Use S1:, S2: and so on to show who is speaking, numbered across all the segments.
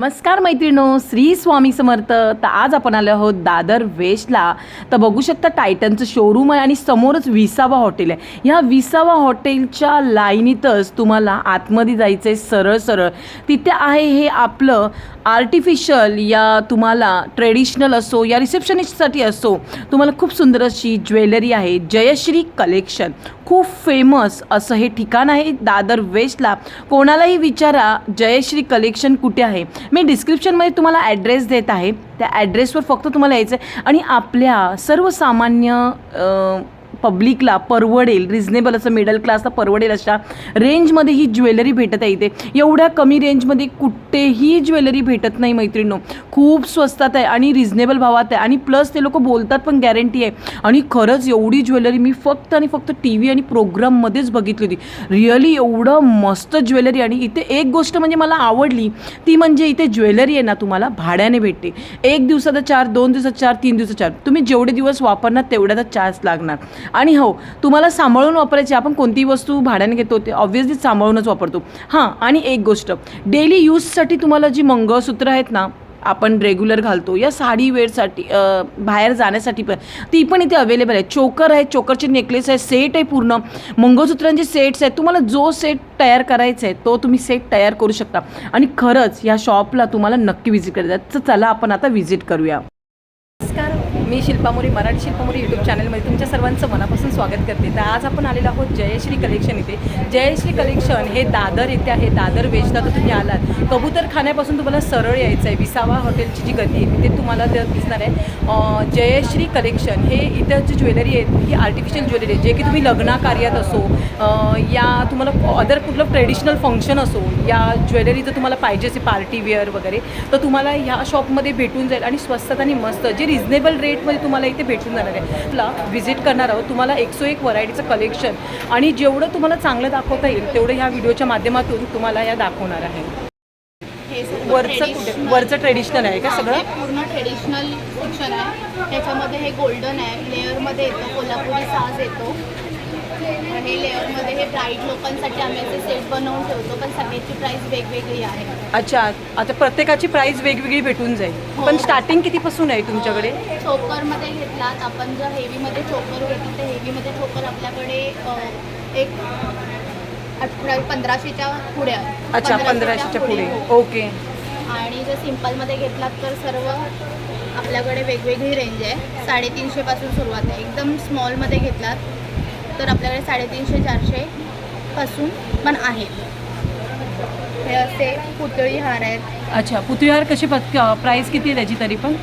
S1: नमस्कार मैत्रिणो श्री स्वामी समर्थ. तर आज आपण आलो आहोत दादर वेस्टला. तर बघू शकता टायटनचं शोरूम आहे आणि समोरच विसावा हॉटेल आहे. ह्या विसावा हॉटेलच्या लाईनीतच तुम्हाला आतमध्ये जायचं आहे सरळ सरळ. तिथे आहे हे आपलं आर्टिफिशियल या तुम्हाला ट्रेडिशनल असो या रिसेप्शनिस्टसाठी असो तुम्हाला खूप सुंदर अशी ज्वेलरी आहे. जयश्री कलेक्शन खूप फेमस असं हे ठिकाण आहे दादर वेस्टला. कोणालाही विचारा जयश्री कलेक्शन कुठे आहे? मी डिस्क्रिप्शनमध्ये तुम्हाला ॲड्रेस देत आहे. त्या ॲड्रेसवर फक्त तुम्हाला यायचं आहे आणि आपल्या सर्वसामान्य पब्लिकला परवडेल रिझनेबल असं मिडल क्लासला परवडेल अशा रेंजमध्ये ही ज्वेलरी भेटत आहे इथे. एवढ्या कमी रेंजमध्ये कुठेही ज्वेलरी भेटत नाही मैत्रिणींनो. खूप स्वस्तात आहे आणि रिझनेबल भावात आहे. आणि प्लस ते लोक बोलतात पण गॅरंटी आहे. आणि खरंच एवढी ज्वेलरी मी फक्त आणि फक्त टी व्ही आणि प्रोग्राममध्येच बघितली होती. रिअली एवढं मस्त ज्वेलरी आणि इथे एक गोष्ट म्हणजे मला आवडली ती म्हणजे इथे ज्वेलरी आहे ना तुम्हाला भाड्याने भेटते. एक दिवसाचा चार दोन दिवसाचा चार तीन दिवसाचा चार. तुम्ही जेवढे दिवस वापरणार तेवढ्याचा चार्ज लागणार. आणि हो तुम्हाला सांभाळून वापरायची आपण कोणतीही वस्तू भाड्याने घेतो ते ऑब्व्हियसली सांभाळूनच वापरतो. हां आणि एक गोष्ट डेली यूजसाठी तुम्हाला जी मंगळसूत्र आहेत ना आपण रेग्युलर घालतो या साडी वेअरसाठी बाहेर जाण्यासाठी पण ती पण इथे अवेलेबल आहे. चोकर आहे चोकरचे नेकलेस आहे सेट आहे पूर्ण. मंगळसूत्रांचे सेट्स आहेत तुम्हाला जो सेट तयार करायचा आहे तो तुम्ही सेट तयार करू शकता. आणि खरंच या शॉपला तुम्हाला नक्की व्हिजिट करायचं तर चला आपण आता व्हिजिट करूया. मी शिल्पामुरी मराठी शिल्पामुरी यूट्यूब चॅनलमध्ये तुमच्या सर्वांचं मनापासून स्वागत करते. तर आज आपण आलेलो आहोत जयश्री कलेक्शन इथे. जयश्री कलेक्शन हे दादर येथे आहे दादर वेचला तर तुम्ही आलात. कबूतर खाण्यापासून तुम्हाला सरळ यायचं आहे विसावा हॉटेलची जी गती आहे तिथे तुम्हाला दिसणार आहे जयश्री कलेक्शन हे इथं जी ज्वेलरी आहे ही आर्टिफिशियल ज्वेलरी आहे जे की तुम्ही लग्नाकार्यात असो या तुम्हाला अदर कुठलं ट्रेडिशनल फंक्शन असो या ज्वेलरी जर तुम्हाला पाहिजे असेल पार्टी वेअर वगैरे तर तुम्हाला ह्या शॉपमध्ये भेटून जाईल आणि स्वस्तात आणि मस्त जे रिझनेबल रेटमध्ये तुम्हाला इथे भेटून जाणार आहे. तुला व्हिजिट करणार आहोत. तुम्हाला एकसो एक व्हरायटीचं कलेक्शन आणि जेवढं तुम्हाला चांगलं दाखवता येईल तेवढं ह्या व्हिडिओच्या माध्यमातून तुम्हाला या दाखवणार आहे. वरचं कुठे? वरचं ट्रेडिशनल आहे का सगळं?
S2: पूर्ण ट्रेडिशनल फंक्शन आहे. त्याच्यामध्ये हे गोल्डन आहे. लेअरमध्ये येतो. कोल्हापुरी साज येतो. हे लेअरमध्ये हे ब्राईड लोकांसाठी आम्ही असे सेट बनवून ठेवतो पण सगळ्याची प्राईस वेगवेगळी आहे.
S1: अच्छा आता प्रत्येकाची प्राईस वेगवेगळी भेटून जाईल.
S2: हो.
S1: पण स्टार्टिंग कितीपासून आहे तुमच्याकडे?
S2: चोकरमध्ये घेतलात आपण जर हेवीमध्ये चोकर घेतलं तर हेवीमध्ये चोकर आपल्याकडे अ, एक अठरा पंधराशेच्या पुढे आहे.
S1: अच्छा पंधराशेच्या पुढे.
S2: हो.
S1: ओके
S2: आणि जर सिम्पलमध्ये घेतलात तर सर्व आपल्याकडे वेगवेगळी रेंज आहे. साडेतीनशेपासून सुरुवात आहे. एकदम स्मॉलमध्ये घेतलात तर आपल्याकडे साडेतीनशे चारशे पासून पण आहे. हे असे पुतळी हार आहेत.
S1: अच्छा पुतळीहार कशी प्राईस किती आहे त्याची तरी पण?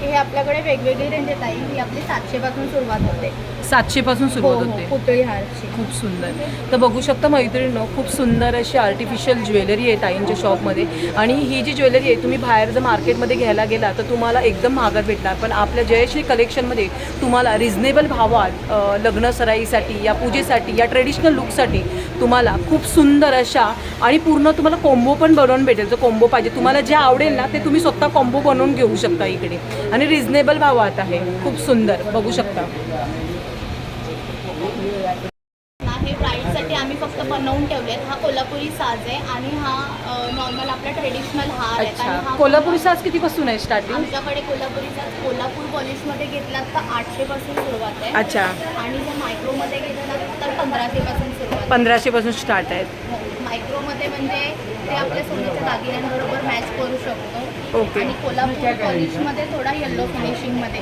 S2: हे आपल्याकडे वेगवेगळी रेंज येत आहे ही आपली सातशेपासून सुरुवात होते.
S1: सातशेपासून
S2: हो
S1: सुरुवात
S2: हो
S1: होते.
S2: पुतळी हारची
S1: खूप सुंदर. तर बघू शकता मैत्रिणींनो खूप सुंदर अशी आर्टिफिशियल ज्वेलरी आहे ताईंच्या शॉपमध्ये आणि ही जी ज्वेलरी आहे तुम्ही बाहेर जर मार्केटमध्ये घ्यायला गेला तर तुम्हाला एकदम महागात भेटणार. पण आपल्या जयश्री कलेक्शनमध्ये तुम्हाला रिझनेबल भावात लग्न सराईसाठी या पूजेसाठी या ट्रेडिशनल लुकसाठी तुम्हाला खूप सुंदर अशा आणि पूर्ण तुम्हाला कोंबो पण बनवून भेटेल. जो कोंबो पाहिजे तुम्हाला जे आवडेल ना ते तुम्ही स्वतः कोंबो बनवून घेऊ शकता इकडे. आणि रिझनेबल भावात आहे. खूप सुंदर. बघू शकता.
S2: हे ब्राईडसाठी आम्ही फक्त बनवून ठेवलेत. हा कोल्हापुरी साज आहे आणि हा नॉर्मल आपला ट्रेडिशनल हार आहे. आणि हा
S1: कोल्हापुरी साज कितीपासून आहे स्टार्टिंग
S2: आमच्याकडे कोल्हापुरी साज कोल्हापूर पॉलिशमध्ये घेतलात तर आठशेपासून सुरुवात आहे.
S1: अच्छा.
S2: आणि जर मायक्रोमध्ये घेतलात तर पंधराशेपासून सुरुवात
S1: पंधराशे पासून स्टार्ट आहेत
S2: आहे मायक्रोमध्ये म्हणजे ते आपल्या सोन्याच्या दागिन्यांबरोबर मॅच करू शकतो.
S1: ओके.
S2: आणि कोल्हापूर पॉलिशमध्ये थोडा येल्लो फिनिशिंगमध्ये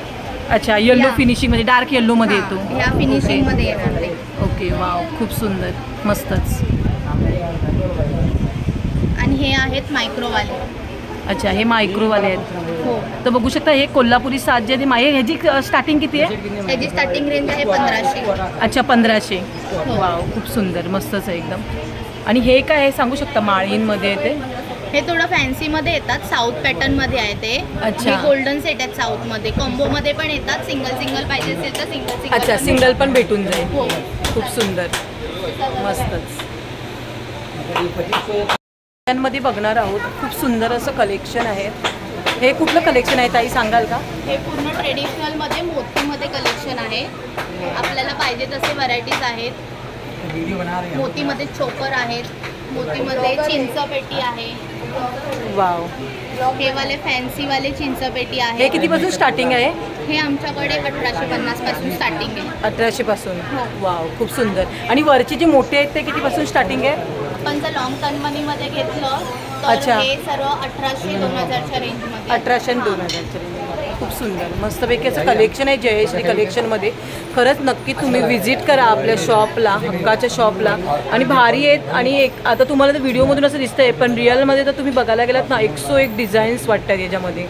S1: अच्छा येल्लो
S2: या.
S1: फिनिशिंगमध्ये डार्क येल्लो मध्ये येतो.
S2: ह्या फिनिशिंगमध्ये येणार ते
S1: ओके वाव खूप सुंदर. मस्तच.
S2: आणि हे आहेत मायक्रोवाले
S1: अच्छा हे मायक्रोवाले आहेत.
S2: हो.
S1: तर बघू शकता हे कोल्हापुरी सात जे माये ह्याची स्टार्टिंग किती आहे?
S2: त्याची स्टार्टिंग रेंज आहे पंधराशे.
S1: अच्छा पंधराशे.
S2: हो.
S1: वाव खूप सुंदर मस्तच आहे एकदम. आणि हे काय आहे सांगू शकता माळींमध्ये आहे ते?
S2: हे थोडं फॅन्सीमध्ये येतात. साऊथ पॅटर्नमध्ये आहे ते.
S1: अच्छा.
S2: हे गोल्डन सेट आहेत साऊथमध्ये कॉम्बोमध्ये पण येतात. सिंगल सिंगल पाहिजे असेल तर सिंगल सिंगल
S1: अच्छा सिंगल पण भेटून जाईल.
S2: हो.
S1: खूप सुंदर. मस्तच. मध्ये बघणार आहोत. खूप सुंदर असं कलेक्शन आहे. हे कुठलं कलेक्शन आहे? ताई सांगाल का?
S2: हे पूर्ण ट्रेडिशनलमध्ये मोतीमध्ये कलेक्शन आहे. आपल्याला पाहिजे तसे व्हरायटीज आहेत. मोतीमध्ये चोकर आहेत. मोतीमध्ये चिंच पेटी आहे.
S1: वाव.
S2: हे वाले फॅन्सी वाले चिंचपेटी
S1: हे
S2: आहे
S1: कितीपासून स्टार्टिंग आहे?
S2: हे आमच्याकडे अठराशे पन्नासपासून स्टार्टिंग आहे.
S1: अठराशे पासून?
S2: हो.
S1: वाव खूप सुंदर. आणि वरचे जे मोठे आहेत ते कितीपासून स्टार्टिंग आहे?
S2: आपण जर लॉंग टर्मनीमध्ये घेतलं तर
S1: अच्छा.
S2: हे सर्व अठराशे दोन हजारच्या रेंजमध्ये
S1: अठराशे आणि दोन हजारच्या रेंजमध्ये. खूप सुंदर. मस्तपैकी असं कलेक्शन आहे जयश्री कलेक्शनमध्ये खरंच नक्की तुम्ही व्हिजिट करा आपल्या शॉपला हक्काच्या शॉपला आणि भारी आहेत. आणि एक आता तुम्हाला तर व्हिडिओमधून असं दिसतंय पण रिअलमध्ये तर तुम्ही बघायला गेलात ना एकसो एक डिझाईन्स वाटतात याच्यामध्ये.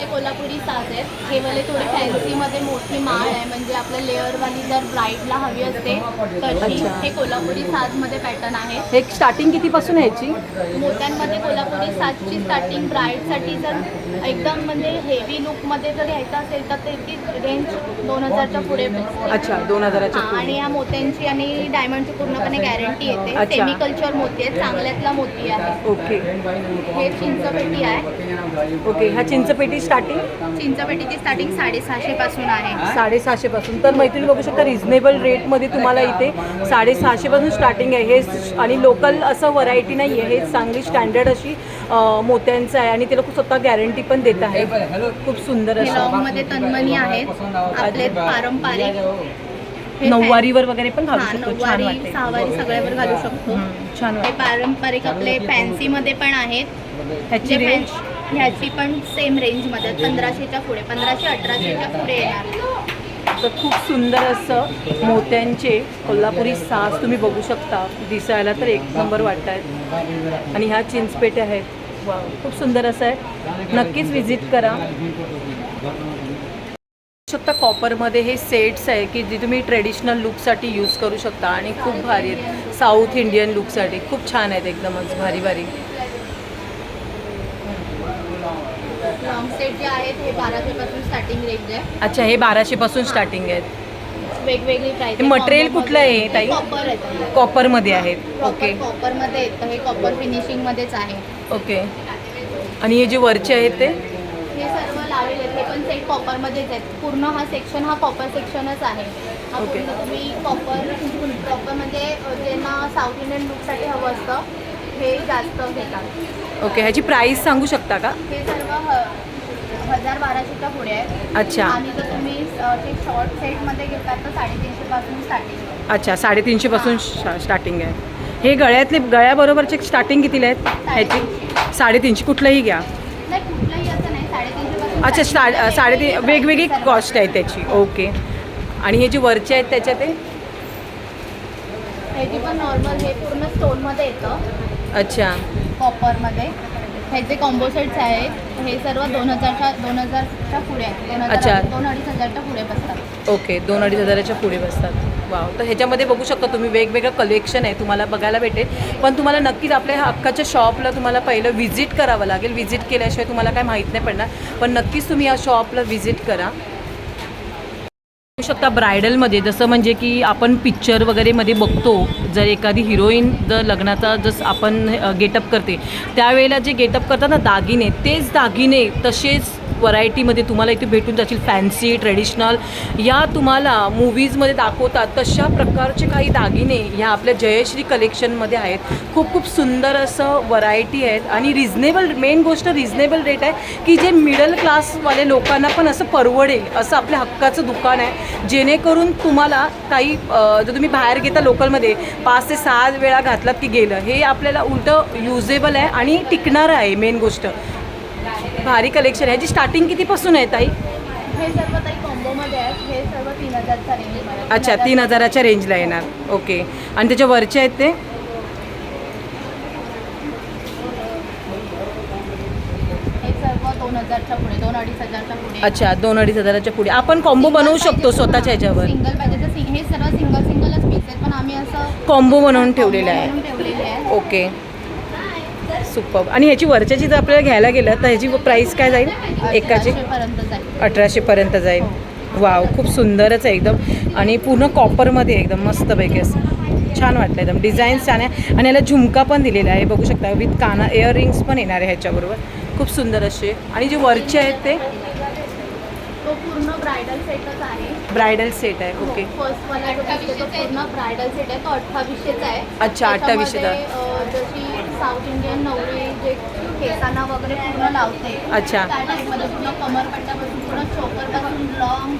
S2: कोल्हापुरी साज आहेत. हे वाले थोडे फॅन्सीमध्ये मोठी माळ आहे म्हणजे आपल्या लेअरवाली जर ब्राईडला हवी असते तशी. हे कोल्हापुरी साजमध्ये पॅटर्न आहे.
S1: हे स्टार्टिंग कितीपासून आहे याची?
S2: मोत्यांमध्ये कोल्हापुरी साजची स्टार्टिंग ब्राईडसाठी जर एकदम म्हणजे हेवी लुकमध्ये जर घ्यायचं असेल तर त्याची रेंज दोन हजारच्या पुढे
S1: अच्छा दोन हजाराच्या
S2: आणि. या मोत्यांची आणि डायमंडची पूर्णपणे गॅरंटी येते.
S1: अच्छा.
S2: सेमी कल्चर मोती आहे चांगल्यातला मोती आहे.
S1: ओके.
S2: हे चिंचपेटी आहे.
S1: ओके ह्या चिंचपेटी स्टार्टिंग
S2: चिंचपेटीची स्टार्टिंग साडेसहाशे पासून आहे.
S1: साडेसहाशे पासून. तर मैत्रिणी बघू शकता रिझनेबल रेटमध्ये तुम्हाला इथे साडेसहाशे पासून स्टार्टिंग आहे. हे आणि लोकल असं व्हरायटी नाही आहे हे चांगली स्टँडर्ड अशी मोत्यांचं आहे आणि ते लोक स्वतः गॅरंटी पण देत आहे. खूप सुंदर
S2: हे
S1: असं.
S2: लॉंगमध्ये तन्मणी आहेत. आपले पारंपरिक हे
S1: नऊवारीवर वगैरे पण घालू शकतो. छान
S2: नऊवारी
S1: वाटते
S2: सहावारी सगळ्यावर घालू शकतो.
S1: छान
S2: हे पारंपरिक आपले फॅन्सीमध्ये पण आहेत.
S1: ह्याची रेंज
S2: ह्याची पण सेम रेंजमध्ये आहेत. पंधराशेच्या पुढे पंधराशे अठराशेच्या पुढे येणार.
S1: तर खूप सुंदर असं मोत्यांचे कोल्हापुरी सास तुम्ही बघू शकता. दिसायला तर एक नंबर वाटत आहेत आणि ह्या चिंचपेटे आहेत. वा खूप सुंदर असं आहे. नक्कीच व्हिजिट करा. शकता कॉपरमध्ये हे सेट्स आहे की जे तुम्ही ट्रेडिशनल लुकसाठी यूज करू शकता. आणि खूप भारी आहेत. साऊथ इंडियन लुकसाठी खूप छान आहेत एकदमच. भारी भारी.
S2: सेट जे आहेत हे बाराशेपासून स्टार्टिंग रेंज आहे.
S1: अच्छा हे बाराशेपासून स्टार्टिंग आहेत.
S2: वेगवेगळी प्राइस
S1: हे मटेरियल कुठलं आहे, ताई?
S2: कॉपर आहे.
S1: कॉपरमध्ये आहेत. ओके
S2: ओके कॉपरमध्ये येतं हे कॉपर फिनिशिंगमध्येच आहे.
S1: ओके आणि हे जे वरचे आहेत ते?
S2: हे सर्व लावेल आहेत. हे पण सेट कॉपरमध्येच आहेत. पूर्ण हा सेक्शन हा कॉपर सेक्शनच आहे. हा
S1: ओके.
S2: पूर्ण तुम्ही कॉपर कॉपर म्हणजे अ, ज्यांना साऊथ इंडियन लुकसाठी हवं असतं हे जास्त घेतात
S1: ओके ह्याची प्राईस सांगू शकता का?
S2: हे सर्व ह- हजार बाराशेच्या पुढे आहे
S1: अच्छा.
S2: आणि जर तुम्ही अ, ते शॉर्ट सेटमध्ये घेतात तर साडेतीनशेपासून स्टार्टिंग
S1: अच्छा साडेतीनशेपासून शा- स्टार्टिंग आहे. हे गळ्यातले गळ्याबरोबरचे स्टार्टिंग कितीला आहेत? ह्याची? साडेतीनशे. कुठलंही घ्या.
S2: नाही कुठलंही असं नाही. साडेतीनशेपासून
S1: अच्छा स्टा
S2: starting आहे.
S1: साडेतीन वेगवेगळी
S2: सर्व.
S1: कॉस्ट आहे त्याची. ओके. आणि हे जे वरचे आहेत त्याच्यात ते
S2: ह्याची पण नॉर्मल हे पूर्ण स्टोनमध्ये येतं.
S1: अच्छा.
S2: कॉपरमध्ये ह्याचे कॉम्बो सेट्स आहेत हे सर्व दोन हजारच्या दोन हजारच्या पुढे आहेत. दोन
S1: अच्छा.
S2: हजार दोन अडीच हजारच्या पुढे बसतात.
S1: ओके दोन अडीच हजाराच्या पुढे बसतात. वाव. तर ह्याच्यामध्ये बघू शकता तुम्ही वेगवेगळं कलेक्शन आहे तुम्हाला बघायला भेटेल. पण तुम्हाला नक्कीच आपल्या ह्या हक्काच्या शॉपला तुम्हाला पहिलं व्हिजिट करावं लागेल. व्हिजिट केल्याशिवाय तुम्हाला काय माहीत नाही पडणार. पण नक्कीच तुम्ही या शॉपला व्हिजिट करा. शकता ब्रायडलमध्ये जसं म्हणजे की आपण पिक्चर वगैरे मध्ये बघतो जर एखादी हिरोईन जर लग्नाचा जसं आपण गेटअप करते त्यावेळेला जे गेटअप करतात ना दागिने तेच दागिने तसेच व्हरायटीमध्ये तुम्हाला इथे भेटून जातील फॅन्सी ट्रेडिशनल. या तुम्हाला मूवीजमध्ये दाखवतात तशा प्रकारचे काही दागिने ह्या आपल्या जयश्री कलेक्शनमध्ये आहेत. खूप खूप सुंदर असं व्हरायटी आहेत आणि रिझनेबल मेन गोष्ट रिझनेबल रेट आहे की जे मिडल क्लासवाले लोकांना पण असं परवडेल असं आपल्या हक्काचं दुकान आहे. जेणेकरून तुम्हाला काही जर तुम्ही बाहेर घेता लोकलमध्ये पाच ते सहा वेळा घातलात की गेलं हे आपल्याला उलटं युजेबल आहे आणि टिकणारं आहे मेन गोष्ट. भारी कलेक्शन आहे. ह्याची स्टार्टिंग कितीपासून आहे ताई?
S2: हे सर्व काही कॉम्बोमध्ये आहेत. हे सर्व तीन हजारच्या रेंजमध्ये
S1: अच्छा तीन हजाराच्या रेंजला येणार. ओके आणि त्याच्या वरचे आहेत ते?
S2: हे सर्व दोन हजारच्या पुढे दोन अडीच हजारच्या पुढे.
S1: अच्छा दोन अडीच हजाराच्या पुढे. आपण कॉम्बो बनवू शकतो स्वतःच्या ह्याच्यावर
S2: सिंगल पाहिजे तर सिंग- हे सर्व सिंगल सिंगलच पीस आहेत पण आम्ही असं
S1: कॉम्बो बनवून ठेवलेलं आहे.
S2: बनवून ठेवलेले आहे.
S1: Okay super. आणि ह्याची वरच्याची जर आपल्याला घ्यायला गेलं तर ह्याची प्राईस काय जाईल? एकाची?
S2: पर्यंत जाईल.
S1: अठराशेपर्यंत जाईल वाव खूप सुंदरच आहे एकदम. आणि पूर्ण कॉपरमध्ये एकदम मस्तपैकी असं. छान वाटलं एकदम. डिझाईन छान आहे. आणि याला झुमका पण दिलेला आहे. बघू शकता विथ काना इयरिंग्स पण येणार आहे ह्याच्याबरोबर. खूप सुंदर असे. आणि जे वरचे आहेत ते?
S2: पूर्ण ब्रायडल सेटच आहे.
S1: ब्रायडल सेट आहे. ओके
S2: फर्स्ट तो पूर्ण ब्रायडल सेट आहे. तो अठ्ठावीसशेचा आहे.
S1: अच्छा, 2800 चा.
S2: त्याच्यामध्ये, अ, जशी साऊथ इंडियन नवरी जे केसांना वगैरे पूर्ण लावते.
S1: अच्छा.
S2: त्या टाईपमध्ये पूर्ण कमरपट्ट्यापासून पूर्ण चोकरपासून लॉंग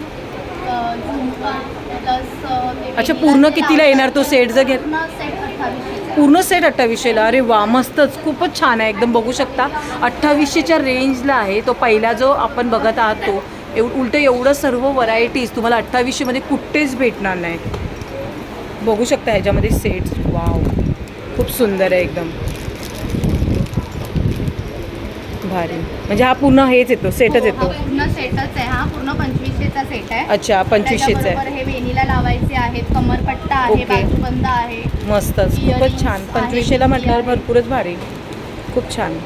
S2: झुमका प्लस
S1: अच्छा पूर्ण कितीला येणार तो सेट जर घेत
S2: पूर्ण सेट अठ्ठावीसशेचा.
S1: पूर्ण सेट अठ्ठावीसशेला? अरे वा मस्तच. खूपच छान आहे. एकदम बघू शकता. अठ्ठावीसशेच्या रेंजला आहे. तो पहिला जो आपण बघत आहात तो. एव उलटं एवढं सर्व व्हरायटीज तुम्हाला अठ्ठावीसशेमध्ये कुठेच भेटणार नाही. बघू शकता ह्याच्यामध्ये सेट्स वाव खूप सुंदर आहे एकदम. भारी. म्हणजे हा पूर्ण हेच येतो सेटच
S2: हो,
S1: येतो.
S2: हा पूर्ण सेटच आहे. हा पूर्ण पंचवीसशेचा सेट आहे.
S1: अच्छा पंचवीसशेचा आहे.
S2: हे वेणीला लावायचे आहेत. कमरपट्टा आहे
S1: ओके.
S2: बाजूबंद आहे.
S1: मस्तच खूपच
S2: Earrings
S1: छान
S2: आहे,
S1: पंचवीसशेला म्हटल्यावर
S2: आहे.
S1: भरपूरच भारी. खूप छान.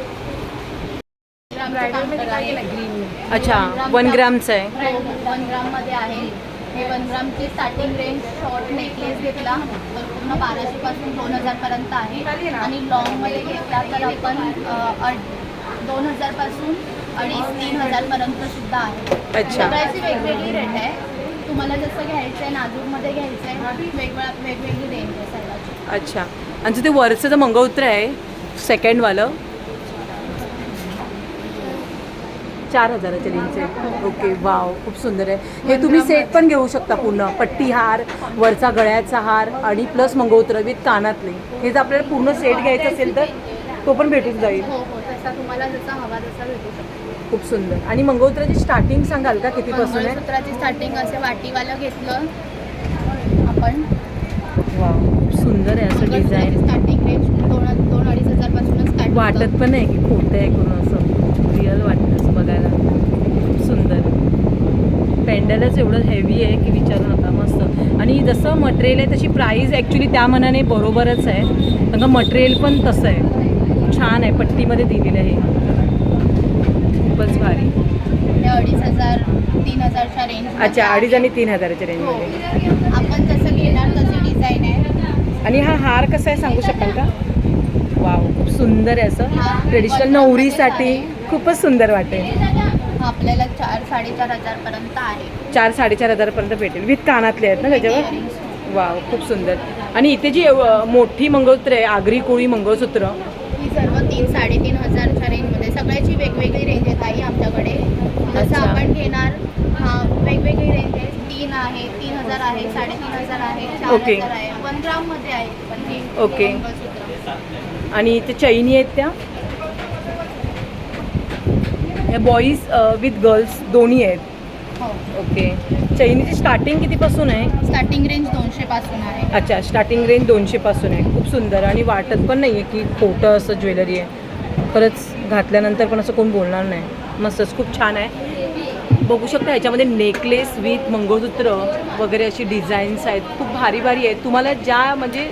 S1: अच्छा वन ग्रामचं आहे.
S2: वन ग्राममध्ये आहे. हे वन ग्रामची स्टार्टिंग रेंज शॉर्ट नेकलेस घेतला. तर पूर्ण बाराशे पासून दोन हजार पर्यंत आहे आणि लॉंगमध्ये घेतला तर आपण अ, अड- दोन हजारपासून अडीच तीन हजार पर्यंत सुद्धा आहे.
S1: अच्छा.
S2: सगळ्याची वेगवेगळी रेट आहे. तुम्हाला जसं घ्यायचं आहे नाजूकमध्ये घ्यायचं आहे वेगवेगळ्या वेगवेगळी रेंज आहे सगळ्याची.
S1: अच्छा. आणि ते वरचं जे मंगळसूत्र आहे सेकंडवालं चार हजाराच्या रेंजचे ओके वाव खूप सुंदर आहे. हे तुम्ही सेट पण घेऊ शकता पूर्ण. पट्टी हार वरचा गळ्याचा हार आणि प्लस मंगळसूत्र विथ कानातले. हे जर आपल्याला पूर्ण सेट घ्यायचं असेल तर तो पण भेटून जाईल.
S2: हो हो. तसा तुम्हाला जसा हवा तसा भेटू शकतो.
S1: खूप सुंदर. आणि मंगळसूत्राची स्टार्टिंग सांगाल का कितीपासून आहे?
S2: मंगळसूत्राची स्टार्टिंग असे वाटीवालं घेतलं आपण.
S1: वाव खूप सुंदर आहे असं डिझाईन
S2: स्टार्टिंग रेंज दोन दोन अडीच हजार पासूनच स्टार्ट
S1: वाटत पण नाही की खोटं आहे करून असं. रिअल वाटतं असं बघायला. खूप सुंदर. पेंडलच एवढं हेवी आहे की विचारू नका मस्त. आणि जसं मटेरियल आहे तशी प्राईस ॲक्च्युली त्या मनाने बरोबरच आहे. कारण का मटेरियल पण तसं आहे. छान आहे पट्टीमध्ये दिलेलं आहे. खूपच भारी.
S2: हे अडीच हजार तीन हजारच्या रेंज
S1: अच्छा अडीच आणि तीन हजाराच्या रेंजमध्ये
S2: आपण जसं घेणार तशी डिझाईन आहे.
S1: आणि हा हार कसा आहे सांगू शकाल का? वाव खूप सुंदर आहे असं.
S2: हा,
S1: ट्रेडिशनल नवरीसाठी खूपच सुंदर वाटेल.
S2: हा आपल्याला चार साडेचार हजार पर्यंत आहे.
S1: चार साडेचार हजारपर्यंत भेटेल. विथ कानातले आहेत ना त्याच्यावर. वाव खूप सुंदर. आणि इथे जी मोठी मंगळसूत्र आहे आगरी कोळी मंगळसूत्र
S2: ही सर्व तीन साडेतीन हजारच्या रेंजमध्ये सगळ्याची वेगवेगळी रेंज आहे ताई आमच्याकडे जसं. आपण घेणार हा वेगवेगळी रेंज आहे तीन आहे तीन हजार आहे साडेतीन हजार आहे चार
S1: ओके.
S2: हजार आहे वन ग्राममध्ये आहे पण हे. मंगळसूत्र.
S1: आणि इथे चैनी आहेत त्या ह्या बॉईज विथ गर्ल्स दोन्ही आहेत
S2: हो
S1: ओके चैनीची स्टार्टिंग कितीपासून आहे?
S2: स्टार्टिंग रेंज दोनशे पासून आहे.
S1: अच्छा स्टार्टिंग रेंज दोनशेपासून आहे. खूप सुंदर आणि वाटत पण नाही आहे की खोटं असं ज्वेलरी आहे. खरंच घातल्यानंतर पण असं कोण बोलणार नाही. मस्तच खूप छान आहे. बघू शकता ह्याच्यामध्ये नेकलेस विथ मंगळसूत्र वगैरे अशी डिझाईन्स आहेत. खूप भारी भारी आहेत. तुम्हाला ज्या म्हणजे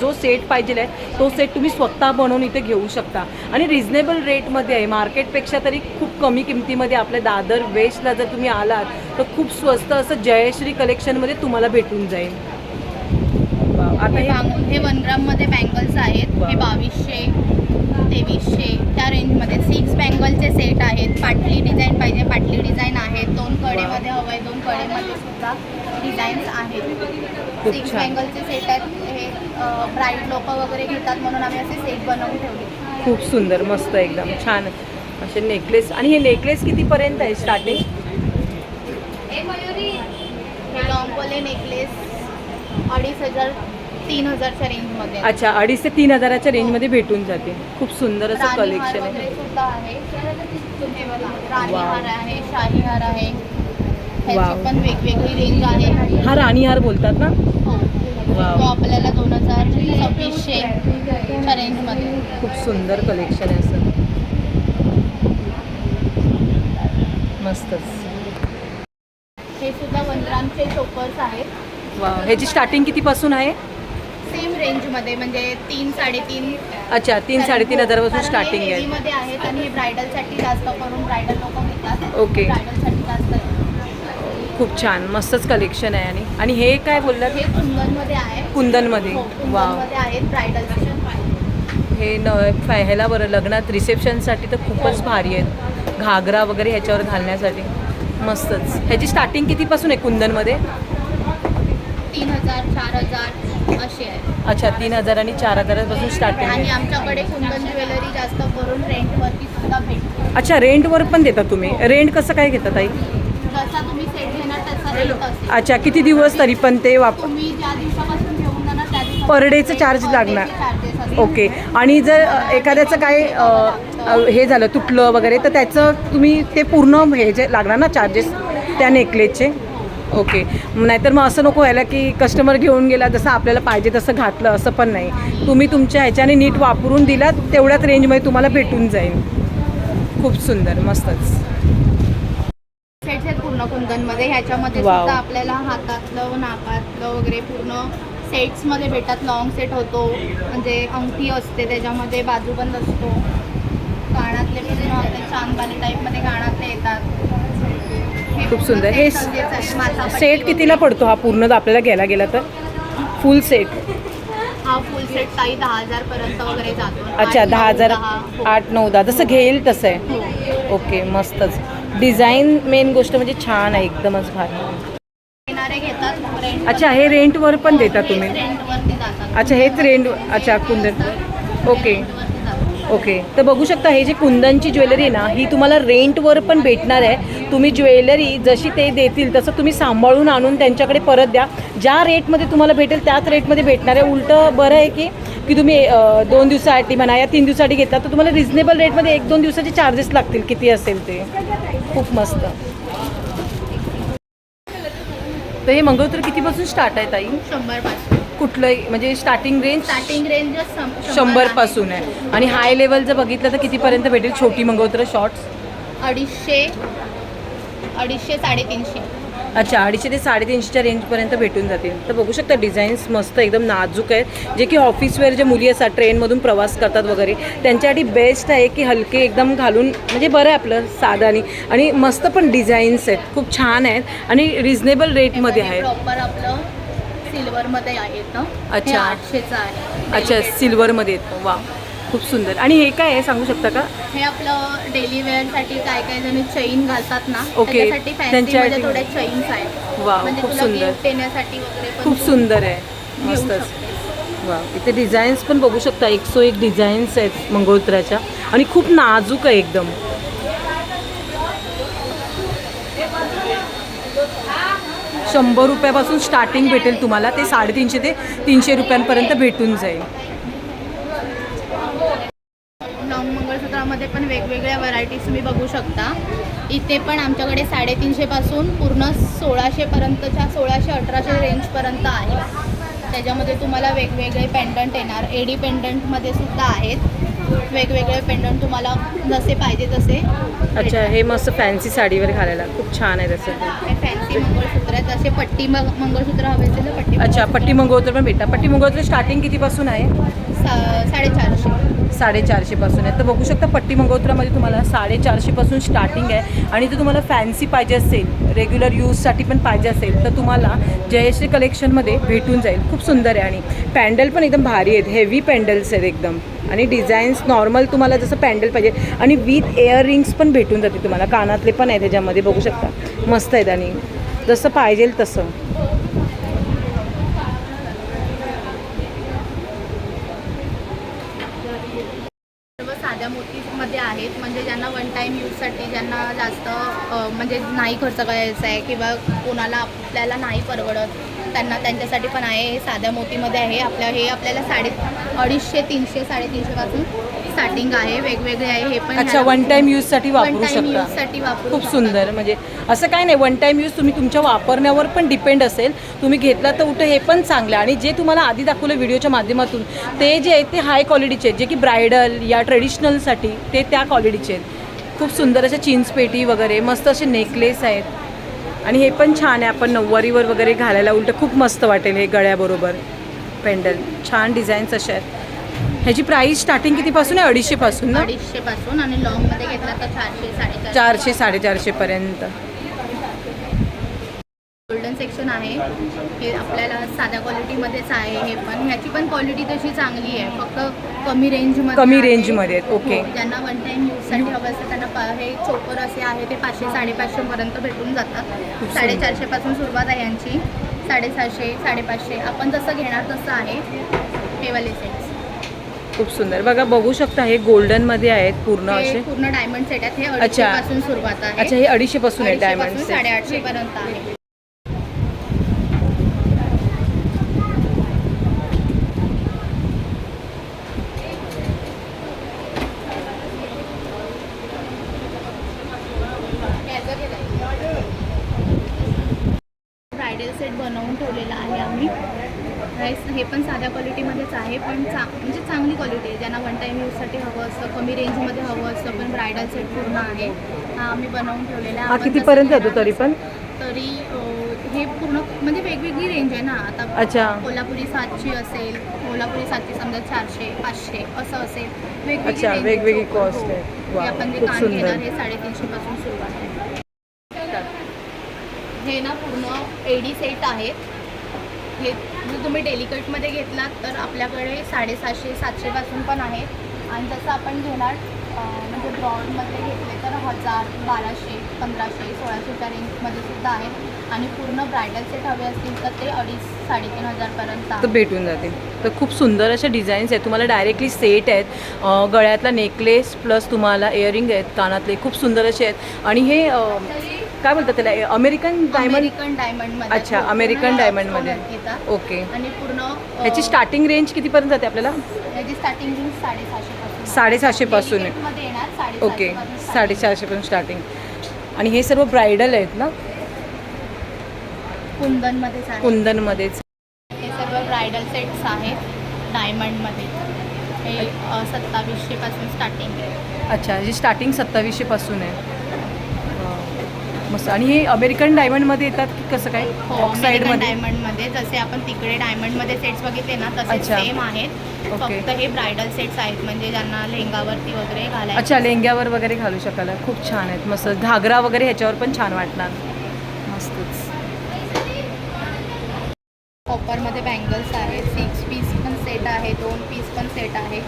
S1: जो सेट पाहिजे आहे तो सेट तुम्ही स्वतः बनवून इथे घेऊ शकता. आणि रिझनेबल रेटमध्ये आहे. मार्केटपेक्षा तरी खूप कमी किमतीमध्ये आपल्या दादर वेस्टला जर तुम्ही आलात तर खूप स्वस्त असं जयश्री कलेक्शनमध्ये तुम्हाला भेटून जाईल. आता
S2: हे
S1: हे
S2: बांग- हे वन ग्राममध्ये बँगल्स आहेत. हे बावीसशे तेवीसशे त्या रेंजमध्ये सिक्स बँगलचे सेट आहेत. पाटली डिझाईन पाहिजे. पाटली डिझाईन आहेत. दोन कडेमध्ये हवं आहे दोन कडेमध्ये सुद्धा डिझाईन्स आहेत. सिक्स. बँगलचे सेट आहेत. हे ब्राईड लोक वगैरे घेतात म्हणून आम्ही असे सेट बनवून ठेवले.
S1: खूप सुंदर मस्त एकदम. छान. असे नेकलेस आणि हे नेकलेस कितीपर्यंत आहे स्टार्टिंग
S2: हे लॉंगोले नेकलेस अडीच हजार तीन हजारच्या रेंजमध्ये.
S1: अच्छा अडीच ते तीन हजाराच्या रेंजमध्ये भेटून जाते. खूप सुंदर असं
S2: राणी हार
S1: कलेक्शन
S2: वगैरे
S1: आहे.
S2: सुद्धा आहे हे बघा, राणी
S1: वाव.
S2: हार आहे शाही हार आहे. ह्याची पण वेगवेगळी रेंज आहे.
S1: हा राणी हार बोलतात ना?
S2: हो. तो आपल्याला दोन हजार सव्वीसशे च्या रेंजमध्ये.
S1: खूप सुंदर कलेक्शन आहे असं. मस्तच.
S2: हे सुद्धा वन ग्रामचे चोकर्स आहेत.
S1: वा ह्याची स्टार्टिंग कितीपासून आहे?
S2: सेम रेंजमध्ये म्हणजे तीन साडेतीन.
S1: अच्छा तीन साडेतीन हजारापासून स्टार्टिंग आहे.
S2: मध्ये आहेत आणि हे ब्रायडलसाठी जास्त करून ब्रायडल लोक घेतात
S1: ओके.
S2: ब्रायडलसाठी जास्त. आहे.
S1: खूप छान मस्तच कलेक्शन आहे आणि आणि हे काय बोललात?
S2: हे कुंदनमध्ये आहे.
S1: कुंदनमध्ये.
S2: हो
S1: वा
S2: कुंदनमध्ये आहेत ब्रायडलसाठी
S1: हे न ह्याला बरं लग्नात रिसेप्शनसाठी तर खूपच भारी आहेत. घागरा वगैरे ह्याच्यावर घालण्यासाठी. मस्तच. ह्याची स्टार्टिंग कितीपासून आहे कुंदनमध्ये?
S2: तीन हजार चार हजार. अशी आहे.
S1: अच्छा तीन हजार आणि चार हजारापासून स्टार्टिंग
S2: आणि
S1: आहे
S2: आमच्याकडे कुंदन ज्वेलरी जास्त करून रेंटवरती सुद्धा भेटते.
S1: अच्छा रेंटवर पण देता तुम्ही? रेंट कसं काय घेता ताई?
S2: जसा तुम्ही सेट घेणार तसा रेंट असेल
S1: अच्छा किती दिवस तरी पण ते वाप
S2: तुम्ही ज्या दिवसापासून घेऊन जाणार त्या दिवसापासून
S1: Per day चं charge लागणार. ओके आणि जर अ, एखाद्याचं काय अ, अ, हे झालं तुटलं वगैरे तर त्याचं तुम्ही ते पूर्ण हे जे लागणार ना चार्जेस त्या नेकलेसचे ओके. नाहीतर मग असं नको व्हायला की कस्टमर घेऊन गेला जसं आपल्याला पाहिजे तसं घातलं असं पण नाही. तुम्ही तुमच्या ह्याच्याने नीट वापरून दिलात तेवढ्याच रेंजमध्ये तुम्हाला भेटून जाईल. खूप सुंदर मस्तच.
S2: सेट्स आहेत पूर्ण कुंदनमध्ये. ह्याच्यामध्ये. सुद्धा आपल्याला हातातलं नाकातलं वगैरे पूर्ण सेट्समध्ये भेटतात. लॉंग सेट होतो म्हणजे अंगठी असते त्याच्यामध्ये बाजूबंद असतो. कानातले पूर्ण चांदबाली टाईपमध्ये कानातले येतात.
S1: खूप सुंदर. हे सेट कितीला पडतो हा पूर्ण आपल्याला घ्यायला गेला तर फुल सेट
S2: वगैरे. हा फुल सेट काही दहा हजार पर्यंत वगैरे जातो
S1: अच्छा दहा हजार.
S2: हो.
S1: आठ नऊ दहा जसं घेईल तसं आहे
S2: हो.
S1: ओके मस्तच डिझाईन मेन गोष्ट म्हणजे छान आहे एकदमच भारी अच्छा हे रेंटवर पण देता तुम्ही
S2: रेंटवरती जातात
S1: अच्छा हेच रेंट अच्छा कुंदन ओके. ओके. तर बघू शकता हे जे कुंदनची ज्वेलरी आहे ना ही तुम्हाला रेंटवर पण भेटणार आहे. तुम्ही ज्वेलरी जशी ते देतील तसं तुम्ही सांभाळून आणून त्यांच्याकडे परत द्या. ज्या रेटमध्ये तुम्हाला भेटेल त्याच रेटमध्ये भेटणार आहे. उलटं बरं आहे की की तुम्ही दोन दिवसासाठी म्हणा या तीन दिवसासाठी घेतला तर तुम्हाला रिझनेबल रेटमध्ये एक दोन दिवसाचे चार्जेस लागतील. किती असेल ते. खूप मस्त. तर हे मंगळसूत्र कितीपासून स्टार्ट आहे ताई?
S2: शंभरपासून.
S1: कुठलंही म्हणजे स्टार्टिंग रेंज
S2: स्टार्टिंग रेंज
S1: शंभरपासून आहे. आणि हाय लेवल जर बघितलं तर कितीपर्यंत भेटेल? छोटी मंगळसूत्र शॉर्ट्स
S2: अडीचशे अडीचशे साडेतीनशे.
S1: अच्छा अडीचशे ते साडेतीनशेच्या रेंजपर्यंत भेटून जातील. तर बघू शकता डिझाईन्स मस्त एकदम नाजूक आहेत. जे की ऑफिसवेअर जे मुली असतात ट्रेनमधून प्रवास करतात वगैरे त्यांच्यासाठी बेस्ट आहे की हलके एकदम घालून म्हणजे बरं आहे आपलं साधं आणि आणि मस्त पण डिझाईन्स आहेत. खूप छान आहेत आणि रिझनेबल रेटमध्ये आहेत.
S2: प्रॉपर आपलं. सिल्वरमध्ये
S1: अच्छा.
S2: आठशेचं आहे.
S1: अच्छा सिल्वरमध्ये येतं वा खूप सुंदर. आणि हे काय आहे? सांगू शकता का?
S2: हे आपलं डेली वेअरसाठी काय काय जण चैन घालतात ना
S1: ओके.
S2: त्याच्यासाठी फॅन्सीमध्ये
S1: त्यांच्यासाठी-
S2: थोड्या चैन्स आहेत.
S1: वा
S2: म्हणजे
S1: खूप
S2: तुला
S1: सुंदर.
S2: देण्यासाठी वगैरे पण
S1: खूप
S2: तू
S1: सुंदर आहे.
S2: घेऊ
S1: मस्तच
S2: शकतेस.
S1: वा इथे डिझाईन्स पण बघू शकता. एक सो एक डिझाईन्स आहेत मंगळसूत्राच्या आणि खूप नाजूक आहे एकदम. शंभर रुपयापासून स्टार्टिंग भेटेल तुम्हाला. ते साडेतीनशे ते तीनशे रुपयांपर्यंत भेटून जाईल.
S2: लॉंग मंगळसूत्रामध्ये पण वेगवेगळ्या व्हरायटीज तुम्ही बघू शकता. इथे पण आमच्याकडे साडेतीनशेपासून पूर्ण सोळाशेपर्यंतच्या सोळाशे अठराशे रेंजपर्यंत आहे. त्याच्यामध्ये तुम्हाला वेगवेगळे पेंडंट येणार. एडी पेंडंटमध्ये सुद्धा आहेत. पेंडंट तुम्हाला जसे पाहिजे तसे.
S1: अच्छा हे मस्त फॅन्सी साडीवर घालायला. खूप छान आहे तसं.
S2: फॅन्सी मंगळसूत्र आहेत असे पट्टी मग मंगळसूत्र हवे असेल तर पट्टी
S1: अच्छा. पट्टी मंगळसूत्र पण भेटतात. पट्टी मंगळसूत्र स्टार्टिंग कितीपासून आहे?
S2: सा साडेचारशे.
S1: साडेचारशेपासून आहे. तर बघू शकता पट्टी मंगळसूत्रामध्ये तुम्हाला साडेचारशेपासून स्टार्टिंग आहे. आणि जर तुम्हाला फॅन्सी पाहिजे असेल रेग्युलर यूजसाठी पण पाहिजे असेल तर तुम्हाला जयश्री कलेक्शनमध्ये भेटून जाईल. खूप सुंदर आहे. आणि पॅन्डल पण एकदम भारी आहेत. हेवी पॅन्डल्स आहेत एकदम. आणि डिझाईन्स नॉर्मल तुम्हाला जसं पॅन्डल पाहिजे. आणि विथ इयरिंग्स रिंग्स पण भेटून जाते तुम्हाला. कानातले पण आहे त्याच्यामध्ये बघू शकता. मस्त आहेत आणि जसं पाहिजे तसं.
S2: साध्या मोतीमध्ये आहेत. म्हणजे ज्यांना वन टाईम यूजसाठी ज्यांना जास्त म्हणजे नाही खर्च करायचा आहे किंवा कोणाला आपल्याला नाही परवडत त्यांना त्यांच्यासाठी पण आहे हे साध्या मोतीमध्ये आहे. आपल्या हे आपल्याला साडे अडीचशे तीनशे साडेतीनशेपासून स्टार्टिंग आहे. वेगवेगळे आहे हे पण
S1: अच्छा वन टाईम यूजसाठी वापरू शकता.
S2: वापरू
S1: खूप. सुंदर. म्हणजे असं काय नाही वन टाईम यूज तुम्ही तुमच्या वापरण्यावर पण डिपेंड असेल. तुम्ही घेतला तर उलटं हे पण चांगलं आहे. आणि जे तुम्हाला आधी दाखवलं व्हिडिओच्या माध्यमातून ते जे आहेत ते हाय क्वालिटीचे आहेत. जे की ब्रायडल या ट्रेडिशनलसाठी ते त्या क्वालिटीचे आहेत. खूप सुंदर अशा चिंच पेटी वगैरे मस्त असे नेकलेस आहेत. आणि हे पण छान आहे आपण नऊवारीवर वगैरे घालायला उलटं खूप मस्त वाटेल हे गळ्याबरोबर पेंडल. छान डिझाईन्स अशा आहेत. ह्याची प्राईस स्टार्टिंग कितीपासून आहे? अडीचशेपासून ना?
S2: अडीचशे पासून आणि लॉंगमध्ये घेतला तर चारशे साडेचारशे.
S1: चारशे साडेचारशेपर्यंत
S2: सेक्शन आहे. हे आपल्याला साध्या क्वालिटीमध्येच आहे हे पण. ह्याची पण क्वालिटी तशी चांगली आहे. फक्त कमी रेंजमध्ये
S1: कमी. रेंजमध्ये ओके.
S2: हो, ज्यांना वन टाईम यूजसाठी हवं असतं त्यांना पा- हे चोकर असे आहे ते पाचशे साडेपाचशेपर्यंत भेटून जातात. साडेचारशेपासून सुरुवात आहे यांची. साडेसहाशे साडेपाचशे. आपण जसं घेणार तसं आहे. हे वाले सेट्स
S1: खूप सुंदर. बघा बघू शकता हे गोल्डनमध्ये आहेत पूर्ण
S2: हे
S1: असे.
S2: पूर्ण डायमंड सेट आहेत. हे
S1: अच्छा.
S2: अडीचशे पासून सुरुवात आहे.
S1: अच्छा हे अडीचशे पासून आहे डायमंड
S2: अडीचशेपासून साडेआठशे पर्यंत आहे ब्रायडल सेट बनवून ठेवलेला आहे आम्ही हे- हे पण साध्या क्वालिटीमध्येच आहे पण चा म्हणजे चांगली क्वालिटी आहे ज्यांना वन टाईम यूजसाठी हवं असतं कमी रेंजमध्ये हवं सेट पूर्ण आहे. हा आम्ही बनवून ठेवलेला
S1: हा कितीपर्यंत येतो तरी पण?
S2: तरी हे पूर्ण म्हणजे वेगवेगळी रेंज आहे ना. आता
S1: अच्छा.
S2: कोल्हापुरी सातशे असेल कोल्हापुरी सातशे समजा चारशे पाचशे असं असेल. वेगवेगळी
S1: अच्छा,
S2: range
S1: वेगवेगळी
S2: आहे.
S1: cost
S2: हो.
S1: आहे.
S2: हे
S1: वा,
S2: आपण जे
S1: खूप
S2: कान
S1: सुंदर.
S2: घेणार हे साडेतीनशे पासून सुरुवात आहे. हे ना पूर्ण एडी सेट आहेत हे जर तुम्ही डेलिकटमध्ये घेतलात तर आपल्याकडे साडेसातशे सातशेपासून पण आहेत आणि जसं आपण घेणार म्हणजे ब्रॉडमध्ये घेतले तर हजार बाराशे पंधराशे सोळाशेच्या रेंजमध्ये सुद्धा आहेत. आणि पूर्ण ब्रायडल सेट हवे असतील तर ते अडीच साडेतीन हजारपर्यंत
S1: तर
S2: आहे.
S1: भेटून जातील. तर खूप सुंदर अशा डिझाईन्स आहेत. तुम्हाला डायरेक्टली सेट आहेत. गळ्यातला नेकलेस प्लस तुम्हाला इयरिंग आहेत कानातले खूप सुंदर असे आहेत. आणि हे काय बोलतात त्याला? अमेरिकन डायमंड
S2: अमेरिकन डायमंडमध्ये
S1: अच्छा, अमेरिकन डायमंडमध्ये. ओके
S2: आणि पूर्ण
S1: ह्याची स्टार्टिंग रेंज कितीपर्यंत जाते आपल्याला?
S2: याची स्टार्टिंग रेंज साडेसहाशे पासून
S1: साडेसहाशे पासून आहे. ओके
S2: साडेसहाशेपासून.
S1: साडेचारशेपासून स्टार्टिंग आणि हे सर्व ब्रायडल आहेत ना
S2: कुंदनमध्येच आहे
S1: कुंदनमध्येच
S2: हे सर्व ब्रायडल सेट्स आहेत डायमंडमध्ये हे सत्तावीसशेपासून स्टार्टिंग आहे
S1: अच्छा ह्याची स्टार्टिंग सत्तावीसशेपासून आहे. मस्त. आणि हे अमेरिकन डायमंडमध्ये येतात की कसं काय?
S2: हो
S1: ऑक्साईडमध्ये?
S2: डायमंडमध्ये जसे आपण तिकडे डायमंडमध्ये सेट्स बघितले ना तसे
S1: अच्छा.
S2: सेम आहेत.
S1: ओके.
S2: फक्त हे ब्रायडल सेट्स आहेत म्हणजे ज्यांना लेहंगावरती वगैरे घालायचे.
S1: अच्छा लेंग्यावर वगैरे घालू शकाल. खूप छान आहेत. मस्त. घागरा वगैरे ह्याच्यावर पण छान वाटणार. मस्तच.
S2: कॉपरमध्ये बँगल्स आहेत सिक्स पीस पण सेट आहे दोन पीस पण सेट आहे.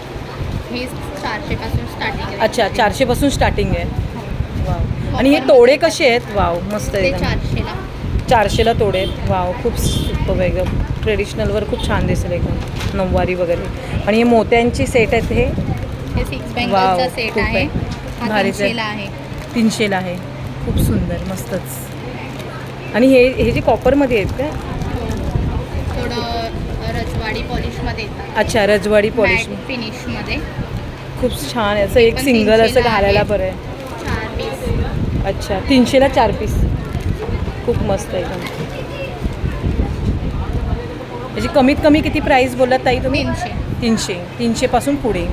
S2: हे चारशेपासून स्टार्टिंग आहे.
S1: अच्छा चारशेपासून स्टार्टिंग आहे. आणि हे तोडे कसे आहेत? वाव मस्त एकदम.
S2: चारशेला.
S1: तोडे आहेत. वाव खूप सुपर एकदम. ट्रेडिशनलवर खूप छान दिसेल एकदम नऊवारी वगैरे. आणि हे मोत्यांची सेट आहेत हे?
S2: सिक्स
S1: वाव,
S2: सेट आहे. हा
S1: भारीच आहे.
S2: तीनशेला आहे.
S1: खूप सुंदर मस्तच. आणि हे हे जे कॉपरमध्ये आहेत का
S2: थोडं रजवाडी पॉलिशमध्ये
S1: अच्छा रजवाडी पॉलिश
S2: फिनिशमध्ये
S1: खूप छान आहे. असं एक सिंगल असं घालायला. बरं आहे. अच्छा तीनशेला चार पीस खूप मस्त एकदम. याची कमीत कमी किती प्राईस बोललात ताई तुम्ही?
S2: तीनशे.
S1: तीनशे. तीनशेपासून पुढे.